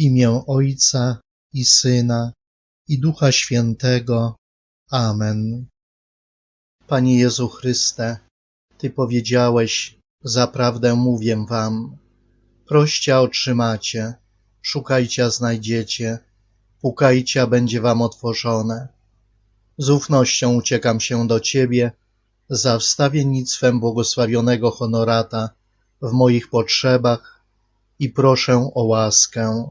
imię Ojca i Syna i Ducha Świętego. Amen. Panie Jezu Chryste, Ty powiedziałeś, zaprawdę mówię wam, proście otrzymacie, szukajcie znajdziecie, pukajcie będzie wam otworzone. Z ufnością uciekam się do Ciebie za wstawiennictwem błogosławionego honorata w moich potrzebach i proszę o łaskę.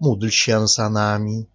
módl się za nami.